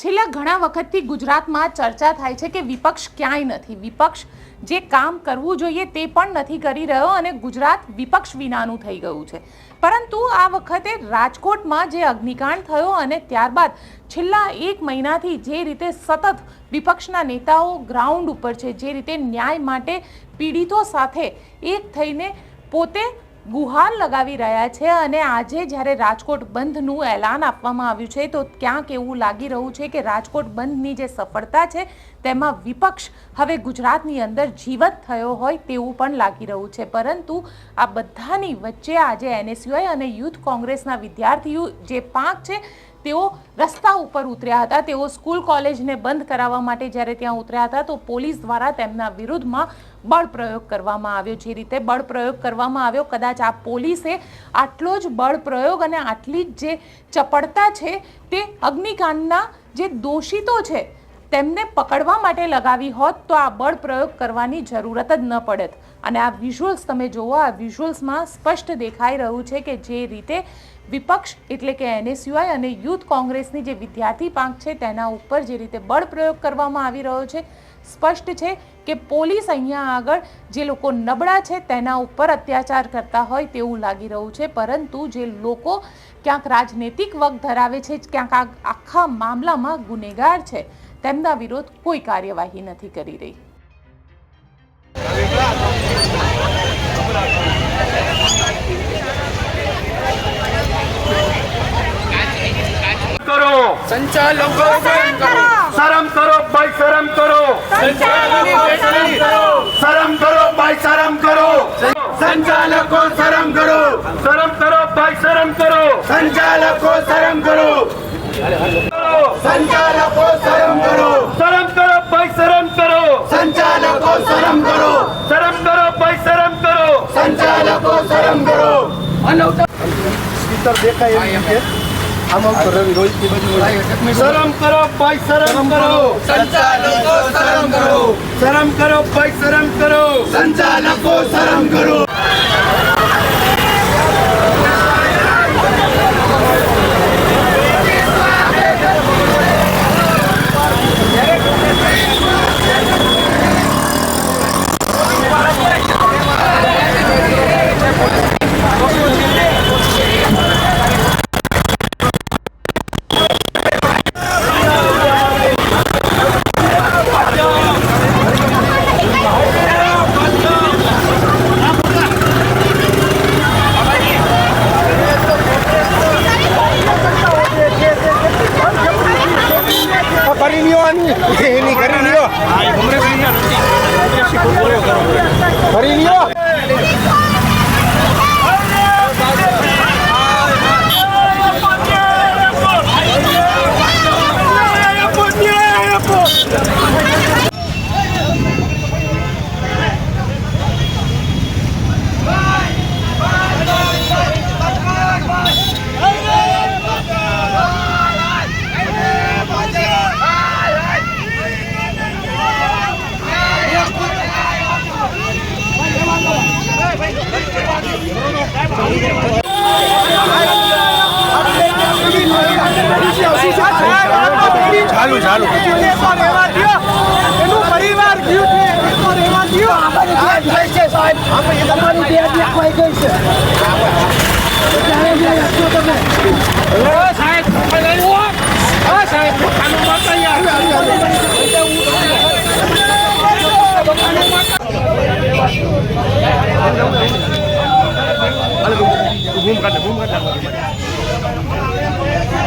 છેલ્લા ઘણા વખતથી ગુજરાતમાં ચર્ચા થાય છે કે વિપક્ષ ક્યાંય નથી. વિપક્ષ જે કામ કરવું જોઈએ તે પણ નથી કરી રહ્યો અને ગુજરાત વિપક્ષ વિનાનું થઈ ગયું છે. પરંતુ આ વખતે રાજકોટમાં જે અગ્નિકાંડ થયો અને ત્યારબાદ છેલ્લા એક મહિનાથી જે રીતે સતત વિપક્ષના નેતાઓ ગ્રાઉન્ડ ઉપર છે, જે રીતે ન્યાય માટે પીડિતો સાથે એક થઈને પોતે ગુહાર લગાવી રહ્યા છે અને આજે જ્યારે રાજકોટ બંધનું એલાન આપવામાં આવ્યું છે, તો ક્યાંક એવું લાગી રહ્યું છે કે રાજકોટ બંધની જે સફળતા છે, તેમાં વિપક્ષ હવે ગુજરાતની અંદર જીવત થયો હોય તેવું પણ લાગી રહ્યું છે. પરંતુ આ બધાની વચ્ચે આજે એનએસયુઆઈ અને યુથ કોંગ્રેસના વિદ્યાર્થીઓ જે પાંખ છે તેઓ રસ્તા ઉપર ઉતર્યા હતા. તેઓ સ્કૂલ કોલેજને બંધ કરાવવા માટે જ્યારે ત્યાં ઉતર્યા હતા, તો પોલીસ દ્વારા તેમના વિરુદ્ધમાં બળપ્રયોગ કરવામાં આવ્યો. જે રીતે બળપ્રયોગ કરવામાં આવ્યો, કદાચ આ પોલીસે આટલો જ બળપ્રયોગ અને આટલી જ જે ચપળતા છે, તે અગ્નિકાંડના જે દોષિતો છે તેમને પકડવા માટે લગાવી હોત તો આ બળ પ્રયોગ કરવાની જરૂરત જ ન પડત. અને આ વિઝ્યુઅલ્સ તમે જુઓ, આ વિઝ્યુઅલ્સમાં સ્પષ્ટ દેખાઈ રહ્યું છે કે જે રીતે વિપક્ષ એટલે કે એનએસયુઆઈ અને યુથ કોંગ્રેસની જે વિદ્યાર્થી પાંખ છે તેના ઉપર જે રીતે બળ પ્રયોગ કરવામાં આવી રહ્યો છે, સ્પષ્ટ છે કે પોલીસ અહીંયા આગળ જે લોકો નબળા છે તેના ઉપર અત્યાચાર કરતા હોય તેવું લાગી રહ્યું છે. પરંતુ જે લોકો ક્યાંક રાજનૈતિક વગ ધરાવે છે, ક્યાંક આખા મામલામાં ગુનેગાર છે. તેમના વિરોધ કોઈ કાર્યવાહી નથી કરી રહી. કરો. સંચાલકો શરમ કરો. ભાઈ શરમ કરો. સંચાલકો શરમ કરો ભાઈ શરમ કરો. સંચાલકો શરમ કરો. શરમ કરો ભાઈ શરમ કરો. સંચાલકો શરમ કરો. કરો. સંચાલકો શરમ કરો શરમ કરો ભાઈ શરમ કરો સંચાલકો શરમ કરો શરમ કરો ભાઈ શરમ કરો સંચાલકો શરમ કરો શરમ કરો ભાઈ શરમ કરો. સંચાલકો શરમ કરો. શરમ કરો ભાઈ શરમ કરો. સંચાલકો શરમ કરો. કરી લ્યો. આની એની કરી લ્યો કરી લ્યો. ચાલુ ચાલુ એનું પરિવાર ગયું છે રહેવા દ્યો. આ જાય છે સાહેબ તમારી ત્યાં દેખવાઈ ગઈ છે ત્યારે જે હશો તમે.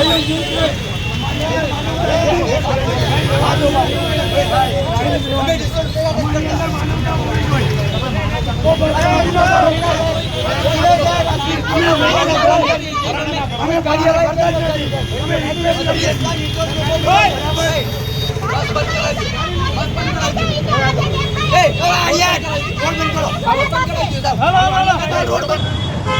રોડ બંધ કરો રોડ બંધ